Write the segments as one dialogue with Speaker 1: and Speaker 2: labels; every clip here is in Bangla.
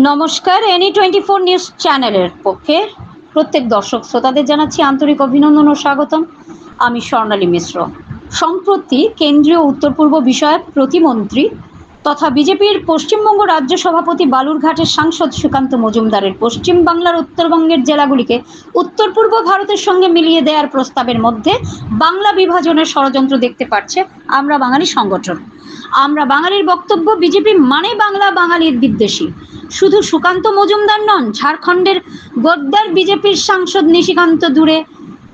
Speaker 1: নমস্কার এনি টোয়েন্টি ফোর নিউজ চ্যানেলের পক্ষে প্রত্যেক দর্শক শ্রোতাদের জানাচ্ছি আন্তরিক অভিনন্দন ও স্বাগতম। আমি স্বর্ণালী মিশ্র। সম্প্রতি কেন্দ্রীয় উত্তর পূর্ব বিষয়ক প্রতিমন্ত্রী তথা বিজেপির পশ্চিমবঙ্গ রাজ্য সভাপতি বালুরঘাটের সাংসদ সুকান্ত মজুমদারের পশ্চিম বাংলার উত্তরবঙ্গের জেলাগুলিকে উত্তর পূর্ব ভারতের সঙ্গে মিলিয়ে দেওয়ার প্রস্তাবের মধ্যে বাংলা বিভাজনের ষড়যন্ত্র দেখতে পাচ্ছে আমরা বাঙালি সংগঠন। আমরা বাঙালির বক্তব্য, বিজেপি মানে বাংলা, বাঙালির বিদ্বেষী। শুধু সুকান্ত মজুমদার নন, ঝাড়খণ্ডের গোদ্দার বিজেপির সাংসদ নিশিকান্ত দূরে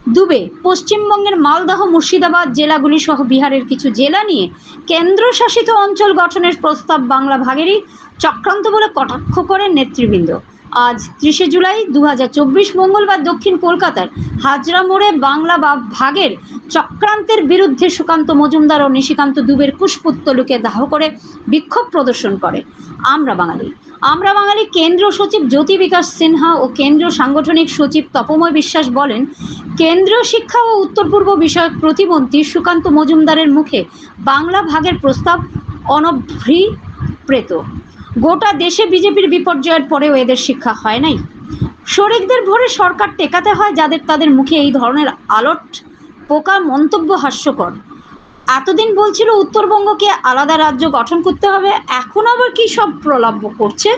Speaker 1: দুবে, পশ্চিমবঙ্গের মালদহ, মুর্শিদাবাদ জেলাগুলি সহ বিহারের কিছু জেলা নিয়ে কেন্দ্রশাসিত অঞ্চল গঠনের প্রস্তাব বাংলা ভাগেরই চক্রান্ত বলে কটাক্ষ করেন নেতৃবৃন্দ। আজ ত্রিশে জুলাই দু হাজার চব্বিশ মঙ্গলবার দক্ষিণ কলকাতার হাজরা মোড়ে বাংলা বা ভাগের চক্রান্তের বিরুদ্ধে সুকান্ত মজুমদার ও নিশিকান্ত দুবের কুশপুত্তলুকে দাহ করে বিক্ষোভ প্রদর্শন করে। আমরা বাঙালি। আমরা বাঙালি কেন্দ্র সচিব জ্যোতি বিকাশ সিনহা ও কেন্দ্রীয় সাংগঠনিক সচিব তপময় বিশ্বাস বলেন, কেন্দ্রীয় শিক্ষা ও উত্তর পূর্ব বিষয়ক প্রতিমন্ত্রী সুকান্ত মজুমদারের মুখে বাংলা ভাগের প্রস্তাব অনভিপ্রেত। গোটা দেশে বিজেপির বিপর্যয়ের পরেও এদের শিক্ষা হয় নাই। শরিকদের ভরে সরকার টেকাতে হয় যাদের তাদের মুখে এই ধরনের আলট পোকা মন্তব্য হাস্যকর। এতদিন বলছিল উত্তরবঙ্গকে আলাদা রাজ্য গঠন করতে হবে, এখন আবার কি সব প্রলাপ্য করছে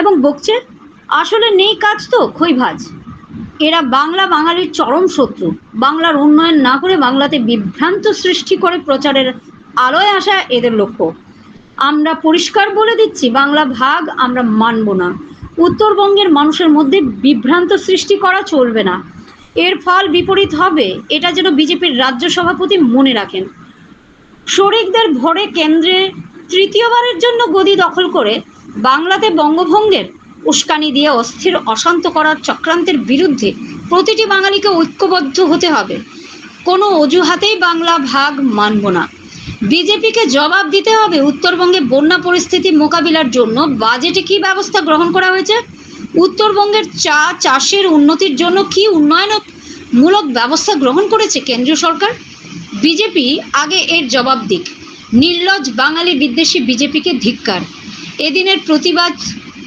Speaker 1: এবং বকছে? আসলে নেই কাজ তো, খই ভাজ। এরা বাংলা বাঙালির চরম শত্রু। বাংলার উন্নয়ন না করে বাংলাতে বিভ্রান্ত সৃষ্টি করে প্রচারের আলোয় আসা এদের লক্ষ্য। আমরা পরিষ্কার বলে দিচ্ছি, বাংলা ভাগ আমরা মানব না। উত্তরবঙ্গের মানুষের মধ্যে বিভ্রান্ত সৃষ্টি করা চলবে না। এর ফল বিপরীত হবে, এটা যেন বিজেপির রাজ্য সভাপতি মনে রাখেন। শরিকদের ভরে কেন্দ্রে তৃতীয়বারের জন্য গদি দখল করে বাংলাতে বঙ্গভঙ্গের উস্কানি দিয়ে অস্থির অশান্ত করার চক্রান্তের বিরুদ্ধে প্রতিটি বাঙালিকে ঐক্যবদ্ধ হতে হবে। কোনো অজুহাতেই বাংলা ভাগ মানব না। বিজেপিকে জবাব দিতে হবে উত্তরবঙ্গে বন্যা পরিস্থিতি মোকাবিলার জন্য। বাজেটে কি ব্যবস্থা গ্রহণ করা হয়েছে? উত্তরবঙ্গের চা চাষের উন্নতির জন্য কি উন্নয়নমূলক ব্যবস্থা গ্রহণ করেছে কেন্দ্রীয় সরকার? বিজেপি আগে এর জবাব দিক। নির্লজ বাঙালি বিদ্বেষী বিজেপিকে ধিক্কার। এদিনের প্রতিবাদ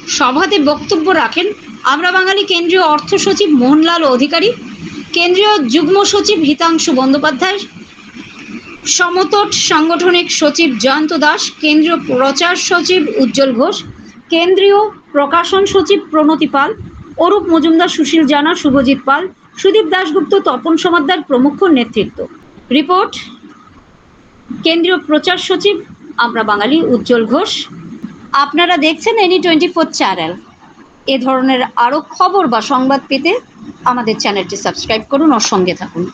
Speaker 1: সভাতে বক্তব্য রাখেন আমরা বাঙালি কেন্দ্রীয় অর্থ সচিব মোহনলাল অধিকারী। কেন্দ্রীয় যুগ্ম সচিব হিতাংশু বন্দ্যোপাধ্যায়। সমতট সাংগঠনিক সচিব জয়ন্ত দাস, কেন্দ্রীয় প্রচার সচিব উজ্জ্বল ঘোষ, কেন্দ্রীয় প্রকাশন সচিব প্রণতি পাল, অরূপ মজুমদার, সুশীল জানা, শুভজিৎ পাল, সুদীপ দাশগুপ্ত, তপন সমাদ্দার প্রমুখ নেতৃত্ব। রিপোর্ট, কেন্দ্রীয় প্রচার সচিব আমরা বাঙালি উজ্জ্বল ঘোষ। আপনারা দেখছেন এনি টোয়েন্টি ফোর চ্যানেল। এ ধরনের আরও খবর বা সংবাদ পেতে আমাদের চ্যানেলটি সাবস্ক্রাইব করুন ও সঙ্গে থাকুন।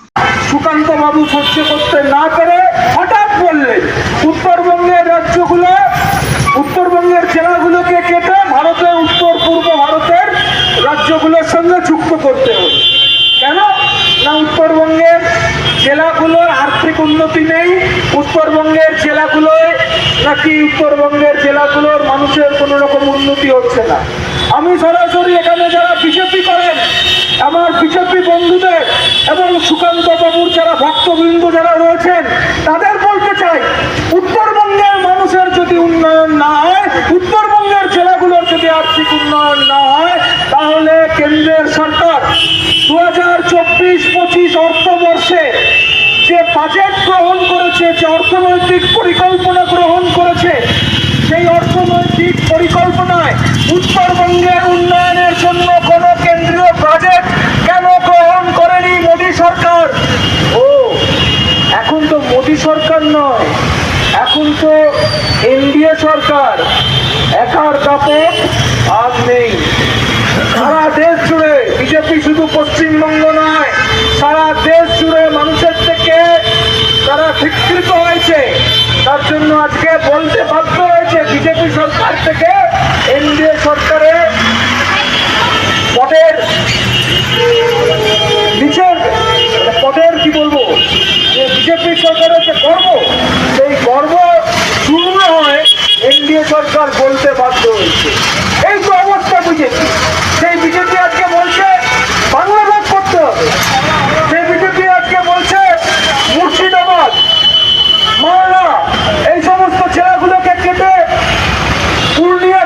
Speaker 2: সুকান্ত বাবু সহ্য করতে না পেরে হঠাৎ বললেন, উত্তরবঙ্গের রাজ্যগুলো, উত্তরবঙ্গের জেলাগুলোকে কেটে ভারতের উত্তর পূর্ব ভারতের রাজ্যগুলোর সঙ্গে যুক্ত করতে হবে। কেন? না উত্তরবঙ্গের জেলাগুলোর আর্থিক উন্নতি নেই, উত্তরবঙ্গের জেলাগুলোয় নাকি উত্তরবঙ্গের জেলাগুলোর মানুষের কোনো রকম উন্নতি হচ্ছে না। আমি সরাসরি এখানে যারা বিজেপি করেন আমার বিজেপি বন্ধুদের এবং সুকান্ত বাবুর যারা ভক্তবৃন্দ যারা রয়েছেন, তাদের বলতে চাই, উত্তরবঙ্গের মানুষের যদি উন্নয়ন না হয়, উত্তরবঙ্গের জেলাগুলোর যদি আর্থিক উন্নয়ন না হয়, তাহলে কেন্দ্রের সরকার দু হাজার চব্বিশ পঁচিশ অর্থবর্ষে যে বাজেট গ্রহণ করেছে, যে অর্থনৈতিক পরিকল্পনা গ্রহণ করেছে, সেই অর্থনৈতিক পরিকল্পনায় উত্তরবঙ্গের উন্নয়নের জন্য কোনো কেন্দ্রীয় বাজেট কেন গ্রহণ করেনি মোদী সরকার ও এখন তো মোদী সরকার নয় এখন তো এনডিএ সরকার একার দাপট আর নেই সারা দেশ জুড়ে বিজেপি শুধু পশ্চিমবঙ্গ নয় সারা দেশ জুড়ে মানুষের থেকে তারা স্বীকৃত হয়েছে তার জন্য আজকে বলতে বাধ্য হয়েছে বিজেপি সরকার থেকে এনডিএ সরকারে পদের নিচের পদের কি বলব যে বিজেপি সরকারের যে গর্ব সেই গর্ব চূর্ণ হয়ে এনডিএ সরকার বলতে বাধ্য হয়েছে এই তো অবস্থা বিজেপি সেই বিজেপি আজকে বলছে বাংলা ভাগ করতে হবে সেই বিজেপি আজকে বলছে মুর্শিদাবাদ মালদা এই সমস্ত জেলাগুলোকে কেটে পূর্ণিয়া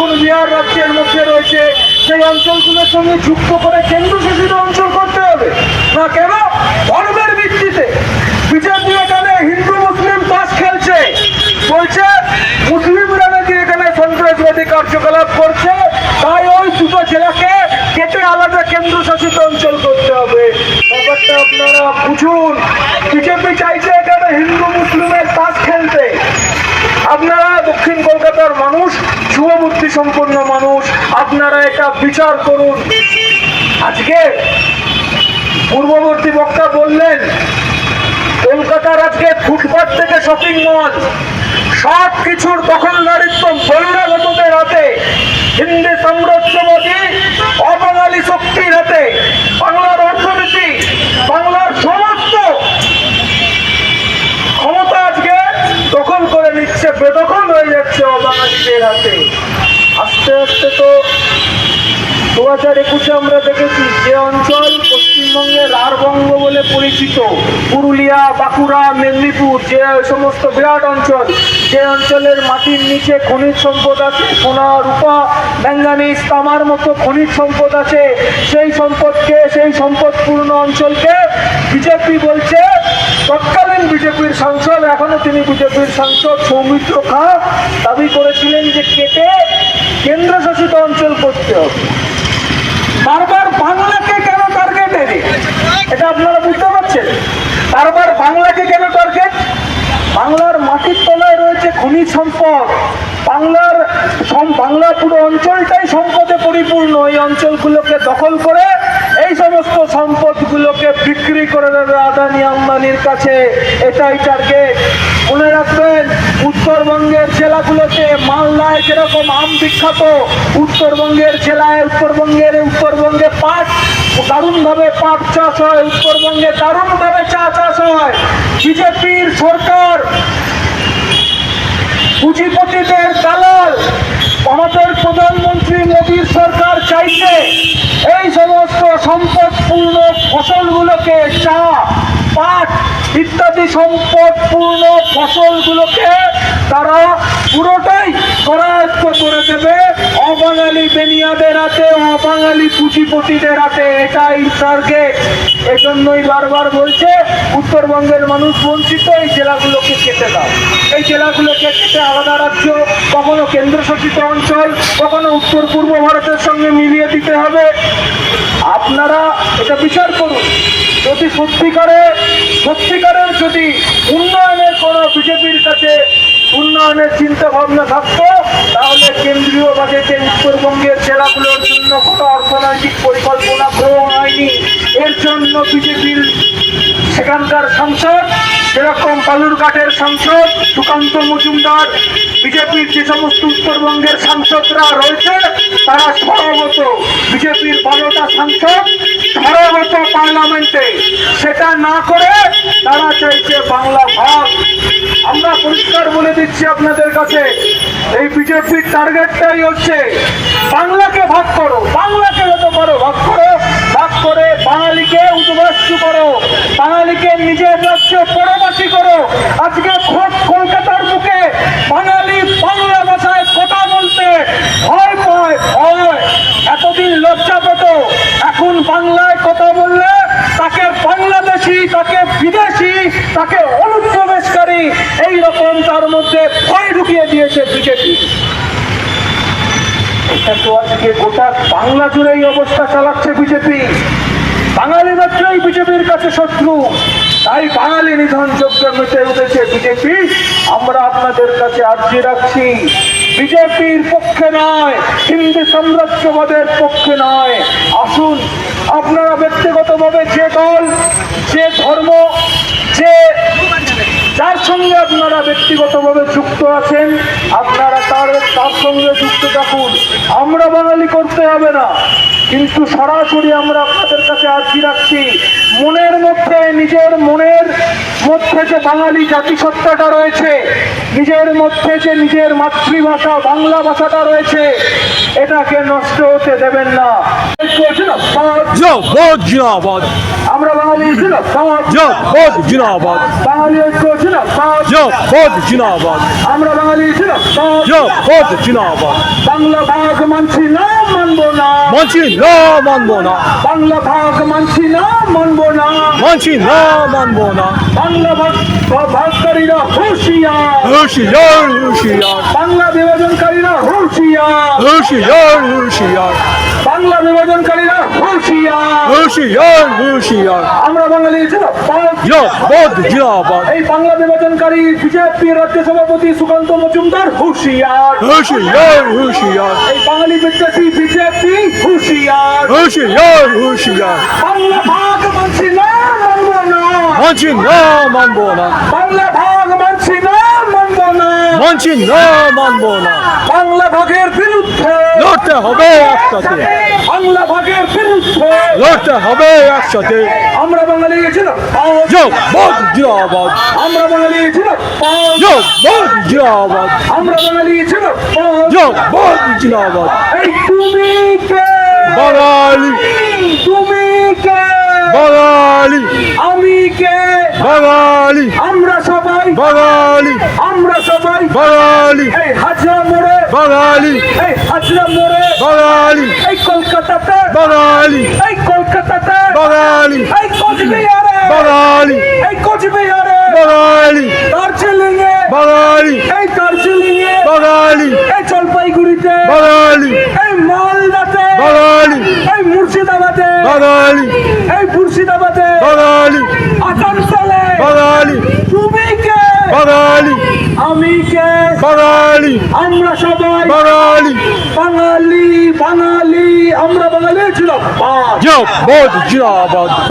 Speaker 2: কলকাতার রাজ্যের মধ্যে রয়েছে সেই অঞ্চলগুলোর সঙ্গে যুক্ত করে কেন্দ্রশাসিত অঞ্চল করতে হবে না কেন ধর্মের ভিত্তিতে বিজেপি এখানে হিন্দু মুসলিম তাস খেলছে বলছে, মুসলিমরা নাকি এখানে সন্ত্রাসবাদী কার্যকলাপ করছে, তাই ওই দুটো জেলাকে কেটে আলাদা কেন্দ্রশাসিত অঞ্চল করতে হবে। ব্যাপারটা আপনারা বুঝুন। বিজেপি চাইছে এখানে হিন্দু মুসলিমের তাস খেলতে। আপনারা দক্ষিণ কলকাতার মানুষ শুভবুদ্ধি সম্পন্ন মানুষ, আপনারা এটা বিচার করুন। আজকে পূর্ববর্তী বক্তা বললেন, কলকাতার আজকে ফুটপাত থেকে শপিং মল সব কিছুর দখলদারিত্ব বহিরাগতদের হাতে, হিন্দি সাম্রাজ্যবাদী, অবাঙালি শক্তির হাতে, বাংলার অর্থনীতি, বাংলার সমস্ত ক্ষমতা আজকে দখল করে নিচ্ছে, বেদখল হয়ে যাচ্ছে অবাঙালিদের হাতে। আস্তে আস্তে তো দু হাজার একুশে আমরা দেখেছি যে অঞ্চল পশ্চিমবঙ্গের রাঢ়বঙ্গ বলে পরিচিত। পুরুলিয়া, বাঁকুড়া, মেদিনীপুর যে সমস্ত বিরাট অঞ্চল, যে অঞ্চলের মাটির নিচে খনিজ সম্পদ আছে, সোনা, রূপা ম্যাঙ্গানিজ তামার মতো খনিজ সম্পদ আছে, সেই সম্পদকে, সেই সম্পদপূর্ণ অঞ্চলকে বিজেপি বলছে, তৎকালীন বিজেপির সাংসদ, এখনও তিনি বিজেপির সাংসদ সৌমিত্র খা দাবি করেছিলেন যে কেটে কেন্দ্রশাসিত অঞ্চল করতে হবে। বারবার এনে এটা আপনারা বুঝতে পারছেন? তারপর বাংলাকে কেন টার্গেট? বাংলার মাটির তলায় রয়েছে খনিজ সম্পদ। বাংলার বাংলা পুরো অঞ্চলটাই সম্পদে পরিপূর্ণ। এই অঞ্চলগুলোকে দখল করে এই সমস্ত সম্পদগুলোকে বিক্রি করে দেবে আদানি আম্বানির কাছে। এটাই টার্গেট। মনে রাখবেন, উত্তরবঙ্গের জেলাগুলোতে মালদায় যেরকম আম বিখ্যাত, উত্তরবঙ্গের জেলায় উত্তরবঙ্গের, উত্তরবঙ্গে পাট দারুণভাবে পাট চাষ হয়, উত্তরবঙ্গে দারুণভাবে চা চাষ হয়। বিজেপির সরকার পুঁজিপতিদের দালাল, আমাদের প্রধানমন্ত্রী মোদীর সরকার চাইছে এই সমস্ত সম্পদপূর্ণ ফসলগুলোকে চা, পাট ইত্যাদি সম্পদপূর্ণ ফসলগুলোকে তারা পুরোটাই করায়ত্ত করে দেবে। অবাঙালি বেনিয়াদের হাতে, অবাঙালি পুঁজিপতিদের হাতে, এটাই টার্গেট এজন্যই বারবার বলছে, উত্তরবঙ্গের মানুষ বঞ্চিত, এই জেলাগুলোকে কেটে দাও। এই জেলাগুলোকে কেটে আলাদা রাজ্য, কখনো কেন্দ্রশাসিত অঞ্চল, কখনো উত্তর পূর্ব ভারতের সঙ্গে মিলিয়ে দিতে হবে। আপনারা এটা বিচার করুন। যদি সত্যিকারে, সত্যিকারের যদি উন্নয়নের কোনো বিজেপির কাছে উন্নয়নের চিন্তা ভাবনা থাকতো, তাহলে কেন্দ্রীয় বাজেটে উত্তরবঙ্গের জেলাগুলোর জন্য কোনো অর্থনৈতিক পরিকল্পনা গ্রহণ হয়নি। এর জন্য বিজেপির সেখানকার সাংসদ যেরকম বালুরঘাটের সাংসদ সুকান্ত মজুমদার, বিজেপির যে সমস্ত উত্তরবঙ্গের সাংসদরা রয়েছে, তারা সরবত বিজেপির বারোটা সাংসদ, সরবত পার্লামেন্টে। সেটা না করে তারা চাইছে বাংলা ভাগ আমরা পরিষ্কার বলে দিচ্ছি আপনাদের কাছে, এই বিজেপির টার্গেটটাই হচ্ছে বাংলাকে ভাগ করো, বাংলাকে যত পারো ভাগ করো। করে বাঙালিকে উদ্বাস্তু করো, বাঙালিকে নিজের রাজ্যে পরবাসী করো। আজকে খোদ কলকাতার বুকে বাঙালি বাংলা ভাষায় কথা বলতে ভয় পায়, ভয়। এতদিন লজ্জা পেত এখন বাংলায় কথা বললে তাকে বাংলাদেশি, তাকে বিদেশি, তাকে অনুপ্রবেশকারী এই রকম তার মধ্যে ভয় ঢুকিয়ে দিয়েছে বিজেপি। এটা তো আজকে গোটা বাংলা জুড়ে অবস্থা চালাচ্ছে বিজেপি। বাঙালি মাত্রই বিজেপির কাছে শত্রু। তাই বাঙালি নিধন যোগ্য মেতে উঠেছে বিজেপি। আমরা আপনাদের কাছে আর্জি রাখছি, বিজেপির পক্ষে নয়, হিন্দি সাম্রাজ্যবাদের পক্ষে নয়। আসুন, আপনারা ব্যক্তিগতভাবে যে দল, যে ধর্ম, যে যার সঙ্গে আপনারা ব্যক্তিগতভাবে যুক্ত আছেন, আপনারা তার তার সঙ্গে যুক্ত থাকুন। আমরা বাঙালি করতে হবে না, কিন্তু সরাসরি আমরা আপনাদের কাছে আর্জি রাখছি। মনের মধ্যে, নিজের মনের মধ্যে যে বাঙালি জাতিসত্তাটা রয়েছে, নিজের মধ্যে যে নিজের মাতৃভাষা, বাংলা ভাষাটা রয়েছে, এটাকে নষ্ট হতে দেবেন না। বাঙালি জিন্দাবাদ।
Speaker 3: জিন্দাবাদ জিন্দাবাদ
Speaker 2: বাঙালি ঐক্য জিন্দাবাদ।
Speaker 3: জিন্দাবাদ জিন্দাবাদ
Speaker 2: আমরা বাঙালি জিন্দাবাদ।
Speaker 3: জিন্দাবাদ জিন্দাবাদ
Speaker 2: বাংলা ভাগ মানছি না মানবো না
Speaker 3: মানছি না মানবো না
Speaker 2: বাংলা ভাগ মানছি না মানবো না
Speaker 3: মানছি না মানবো না
Speaker 2: বাংলা ভাগ ভাগকারীরা হুঁশিয়ার
Speaker 3: হুশিয়ার হুশিয়ার
Speaker 2: বাংলা বিভাজনকারীরা হুঁশিয়ার
Speaker 3: হুশিয়ার হুশিয়ার
Speaker 2: বাংলা বিভাজনকারীরা হুঁশিয়ার
Speaker 3: হুশিয়ার হুশিয়ার
Speaker 2: আমরা বাঙালি জিন্দাবাদ।
Speaker 3: জিন্দাবাদ
Speaker 2: এই বাংলা বিভাজনকারী বিজেপি রাজ্য সভাপতি সুকান্ত মজুমদার হুঁশিয়ার।
Speaker 3: হুশিয়ার হুশিয়ার।
Speaker 2: এই বাঙালি বিদ্বেষী বিজেপি হুঁশিয়ার।
Speaker 3: হুশিয়ার হুশিয়ার।
Speaker 2: বাংলা ভাগ মানছি না মানবো না।
Speaker 3: মানছি না মানবো না।
Speaker 2: বাংলা ভাগ মানছি না না
Speaker 3: মানছি না মানবো না।
Speaker 2: বাংলা ভাগের বিরুদ্ধে
Speaker 3: লড়তে হবে একসাথে।
Speaker 2: বাংলা ভাগের বিরুদ্ধে
Speaker 3: লড়তে হবে একসাথে।
Speaker 2: আমরা বাঙালি জিন্দাবাদ।
Speaker 3: জিন্দাবাদ জিন্দাবাদ
Speaker 2: আমরা বাঙালি জিন্দাবাদ আমরা বাঙালি জিন্দাবাদ এই তুমি কে?
Speaker 3: বাঙালি।
Speaker 2: তুমি কে?
Speaker 3: বাঙালি।
Speaker 2: আমি কে?
Speaker 3: বাঙালি।
Speaker 2: আমরা সবাই
Speaker 3: বাঙালি।
Speaker 2: সবাই
Speaker 3: বাঙালি
Speaker 2: এই হাজরা মোড়ে
Speaker 3: বাঙালি
Speaker 2: এই হাজরা মোড়ে
Speaker 3: বাঙালি
Speaker 2: এই কলকাতাতে
Speaker 3: বাঙালি
Speaker 2: এই কলকাতাতে
Speaker 3: বাঙালি
Speaker 2: এই কোচবিহারে
Speaker 3: বাঙালি
Speaker 2: এই কোচবিহারে
Speaker 3: বাঙালি
Speaker 2: দার্জিলিং এ
Speaker 3: বাঙালি
Speaker 2: এই দার্জিলিং এ
Speaker 3: বাঙালি
Speaker 2: এই জলপাইগুড়িতে
Speaker 3: বাঙালি
Speaker 2: এই মালদাতে
Speaker 3: বাঙালি
Speaker 2: এই মুর্শিদাবাদে
Speaker 3: বাঙালি
Speaker 2: এই মুর্শিদাবাদে
Speaker 3: বাঙালি
Speaker 2: আসানসোলে
Speaker 3: বাঙালি
Speaker 2: তুমি কে
Speaker 3: বাঙালি
Speaker 2: আমি কে
Speaker 3: বাঙালি।
Speaker 2: আমরা সবাই
Speaker 3: বাঙালি।
Speaker 2: বাঙালি বাঙালি আমরা বাঙালি ছিল
Speaker 3: জিন্দাবাদ জিন্দাবাদ